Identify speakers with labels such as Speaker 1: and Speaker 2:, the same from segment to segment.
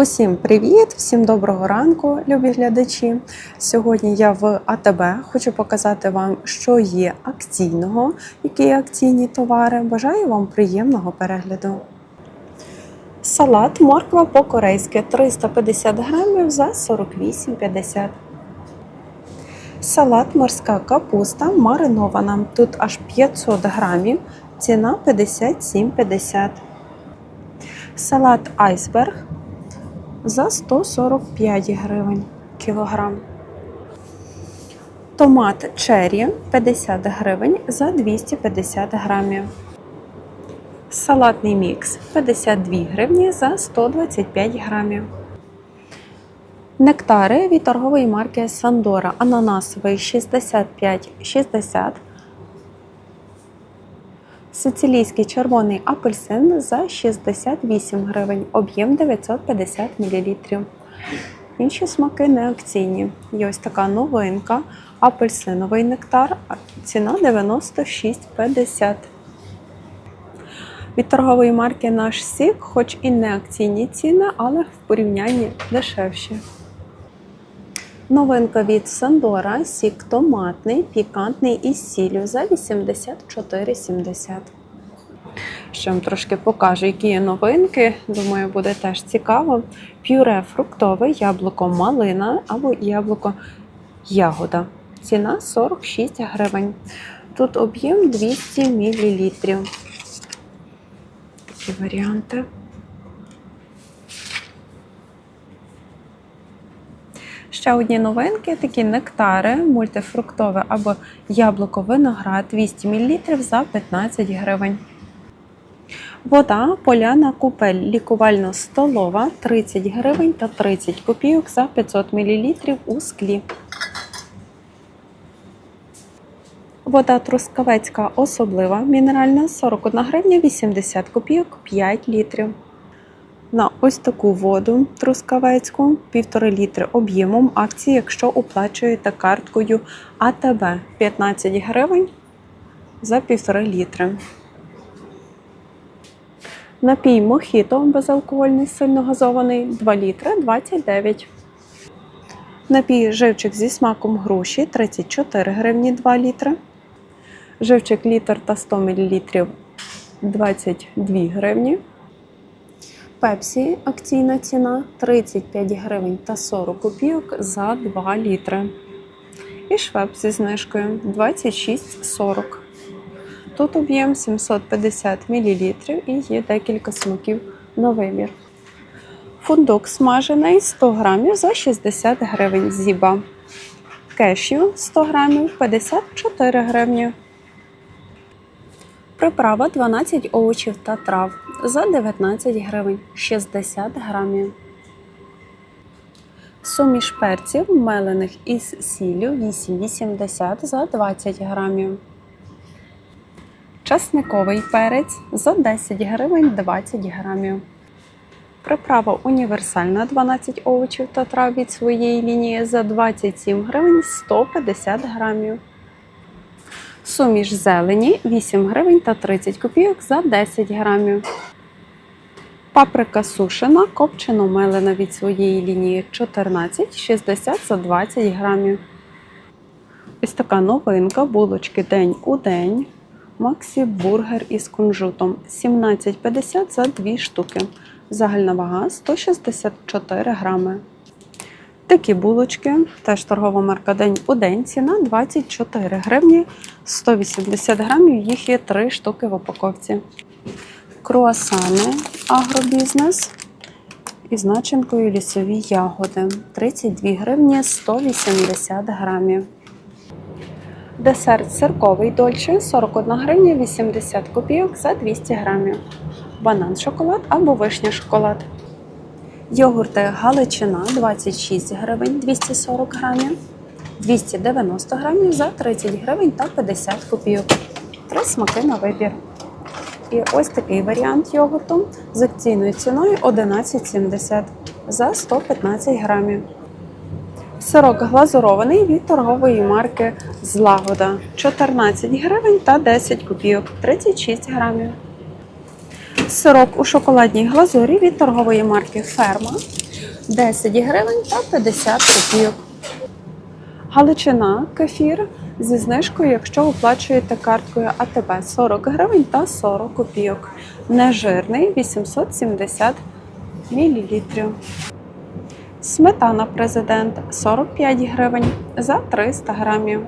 Speaker 1: Усім привіт, всім доброго ранку, любі глядачі. Сьогодні я в АТБ хочу показати вам, що є акційного, які є акційні товари. Бажаю вам приємного перегляду. Салат морква по-корейськи 350 грамів за 48,50. Салат морська капуста маринована. Тут аж 500 грамів, ціна 57,50. Салат айсберг за 145 гривень кілограм. Томат черрі 50 гривень за 250 грамів. Салатний мікс 52 гривні за 125 грамів. Нектари від торгової марки Сандора ананасовий 65,60. Сицилійський червоний апельсин за 68 гривень, об'єм 950 мл. Інші смаки не акційні. Є ось така новинка, апельсиновий нектар, ціна 96,50. Від торгової марки наш сік, хоч і не акційні ціни, але в порівнянні дешевші. Новинка від Сандора сік томатний, пікантний із сіллю за 84,70. Ще вам трошки покажу, які є новинки. Думаю, буде теж цікаво. Пюре фруктове, яблуко малина або яблуко ягода. Ціна 46 гривень. Тут об'єм 200 мл. Такі варіанти. Ще одні новинки, такі нектари, мультифруктове або яблуко виноград 200 мл за 15 гривень. Вода поляна купель лікувально-столова 30 гривень та 30 копійок за 500 мл у склі. Вода трускавецька особлива мінеральна 41 гривня 80 копійок 5 літрів. На ось таку воду трускавецьку 1,5 літри об'ємом акції, якщо оплачуєте карткою АТБ 15 гривень за 1,5 літри. Напій мохіто безалкогольний сильно газований 2 літри 29. Напій живчик зі смаком груші 34 гривні 2 літри. Живчик літр та 100 мл 22 гривні. Пепсі акційна ціна 35 гривень та 40 копійок за 2 літри. І швеп зі знижкою 26,40. Тут об'єм 750 мл і є декілька смаків на вибір. Фундук смажений 100 грамів за 60 гривень зіба. Кешю 100 грамів 54 гривні. Приправа 12 овочів та трав за 19 гривень 60 грамів. Суміш перців мелених із сіллю 8,80 за 20 грамів. Часниковий перець за 10 гривень 20 грамів. Приправа універсальна 12 овочів та трав від своєї лінії за 27 гривень 150 грамів. Суміш зелені 8 гривень та 30 копійок за 10 грамів. Паприка сушена, копчено мелена від своєї лінії 14,60 за 20 грамів. Ось така новинка, булочки день у день. Максі бургер із кунжутом 17,50 за 2 штуки. Загальна вага 164 грами. Такі булочки, теж торгова марка День у день. Ціна 24 гривні 180 грамів. Їх є 3 штуки в упаковці. Круасани агробізнес із начинкою лісові ягоди 32 гривні 180 грамів. Десерт сирковий дольче 41 гривня 80 копійок за 200 грамів. Банан шоколад або вишня шоколад. Йогурти Галичина 26 гривень 240 грамів, 290 грамів за 30 гривень та 50 копійок. Три смаки на вибір. І ось такий варіант йогурту з акційною ціною 11,70 за 115 грамів. Сирок глазурований від торгової марки Злагода 14 гривень та 10 копійок 36 грамів. Сирок у шоколадній глазурі від торгової марки Ферма 10 гривень та 50 копійок. Галичина кефір зі знижкою, якщо оплачуєте карткою АТБ 40 гривень та 40 копійок. Нежирний 870 мл. Сметана президент 45 гривень за 300 грамів.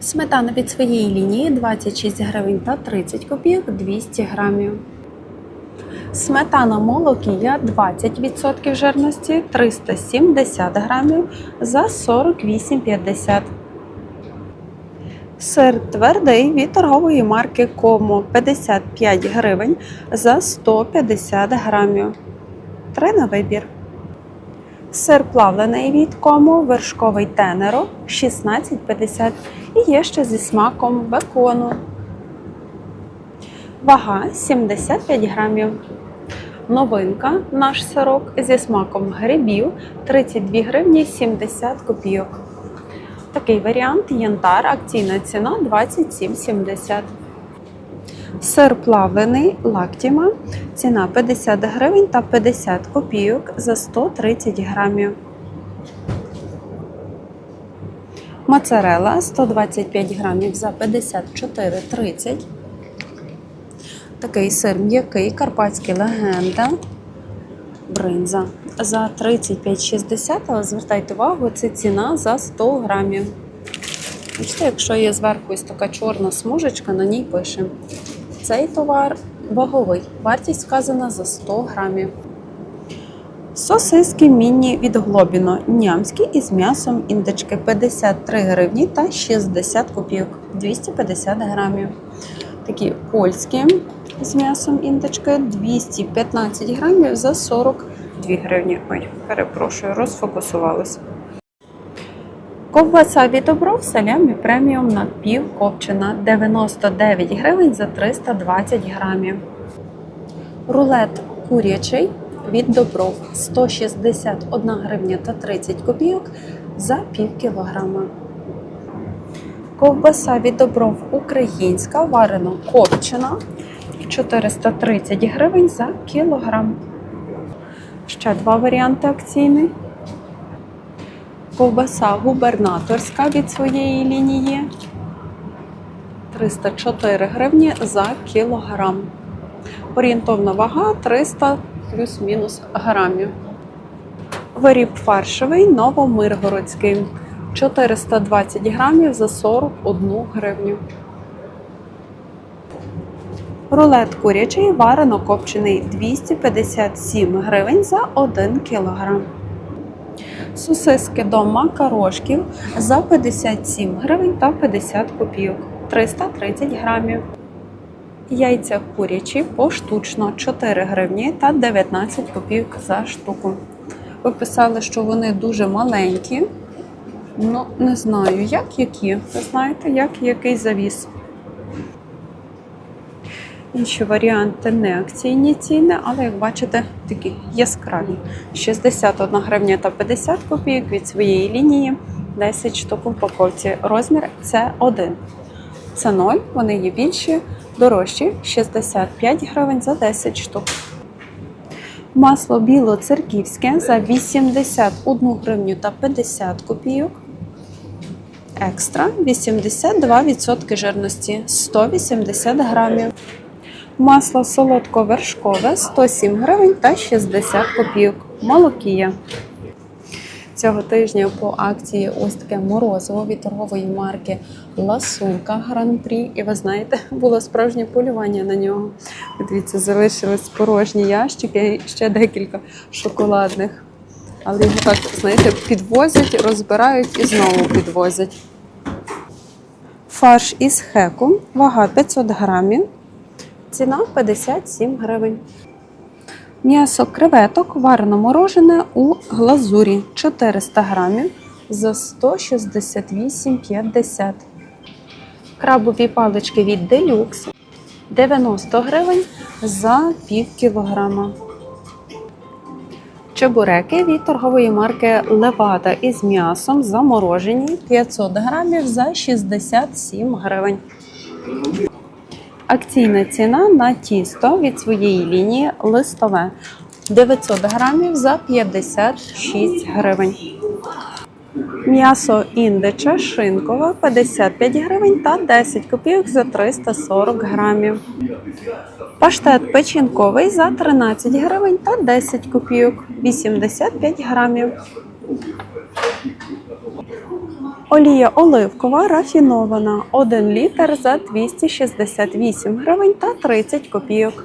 Speaker 1: Сметана від своєї лінії 26 гривень та 30 копійок 200 грамів. Сметана молокія 20% жирності 370 грамів за 48,50. Сир твердий від торгової марки Комо 55 гривень за 150 грамів. Три на вибір. Сир плавлений від Комо, вершковий тенеро 16,50 і є ще зі смаком бекону. Вага 75 грамів. Новинка наш сирок зі смаком грибів 32 гривні 70 копійок. Такий варіант янтар, акційна ціна 27,70. Сир плавлений лактіма, ціна 50 гривень та 50 копійок за 130 грамів. Моцарела 125 грамів за 54,30. Такий сир м'який, карпатський легенда. Бринза за 35,60, але звертайте увагу, це ціна за 100 грамів. Бачите, якщо є зверху ось така чорна смужечка, на ній пише. Цей товар ваговий. Вартість вказана за 100 грамів. Сосиски міні від Глобіно. Нямські із м'ясом індички 53 гривні та 60 копійок 250 грамів. Такі польські з м'ясом індички 215 грамів за 42 гривні. Ой, перепрошую, розфокусувалася. Ковбаса від Добров салямі преміум напівкопчена 99 гривень за 320 грамів. Рулет курячий від Добров 161 гривня та 30 копійок за пів кілограма. Ковбаса від Добров українська, варено копчена 430 гривень за кілограм. Ще два варіанти акційний. Ковбаса губернаторська від своєї лінії 304 гривні за кілограм. Орієнтовна вага 300 плюс-мінус грамів. Виріб фаршовий новомиргородський 420 грамів за 41 гривню. Рулет курячий варено копчений 257 гривень за 1 кілограм. Сосиски до макарошків за 57 гривень та 50 копійок 330 грамів. Яйця курячі поштучно 4 гривні та 19 копійок за штуку. Ви писали, що вони дуже маленькі. Ну, не знаю, як які. Ви знаєте, як який завіс. Інші варіанти не акційні ціни, але як бачите, такі яскраві. 61 гривня та 50 копійок від своєї лінії, 10 штук в упаковці. Розмір це 1. Це 0, вони є більші, дорожчі 65 гривень за 10 штук. Масло білоцерківське за 81 гривню та 50 копійок. Екстра 82% жирності 180 грамів. Масло солодко-вершкове 107 гривень та 60 копійок. Молокія. Цього тижня по акції ось таке морозиво від торгової марки Ласунка Гран-прі. І ви знаєте, було справжнє полювання на нього. Дивіться, залишились порожні ящики і ще декілька шоколадних. Але його так, знаєте, підвозять, розбирають і знову підвозять. Фарш із хеку, вага 500 грамів, ціна 57 гривень. М'ясо креветок варено морожене у глазурі 400 грамів за 168,50. Крабові палички від Deluxe 90 гривень за пів кілограма. Чебуреки від торгової марки Левада із м'ясом заморожені 500 грамів за 67 гривень. Акційна ціна на тісто від своєї лінії листове 900 грамів за 56 гривень. М'ясо індиче шинкове 55 гривень та 10 копійок за 340 грамів. Паштет печінковий за 13 гривень та 10 копійок 85 грамів. Олія оливкова рафінована 1 літр за 268 гривень та 30 копійок.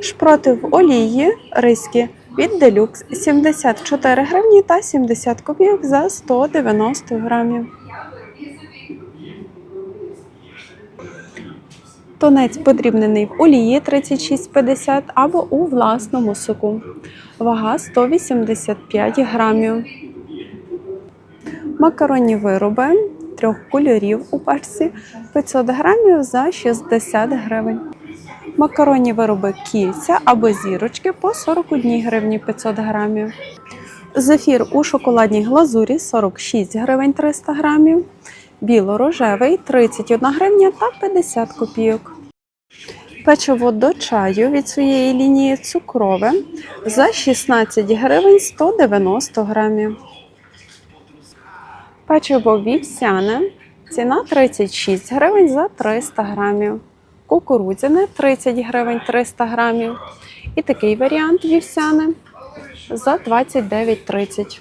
Speaker 1: Шпроти в олії риські від делюкс 74 гривні та 70 копійок за 190 грамів. Тунець подрібнений в олії 36,50 або у власному соку. Вага 185 грамів. Макаронні вироби трьох кольорів у пачці 500 грамів за 60 гривень. Макаронні вироби кільця або зірочки по 41 гривні 500 грамів. Зефір у шоколадній глазурі 46 гривень 300 грамів. Біло-рожевий 31 гривня та 50 копійок. Печиво до чаю від своєї лінії цукрове за 16 гривень 190 грамів. Печиво вівсяне. Ціна 36 гривень за 300 грамів. Кукурудзяне 30 гривень 300 грамів. І такий варіант вівсяне за 29,30.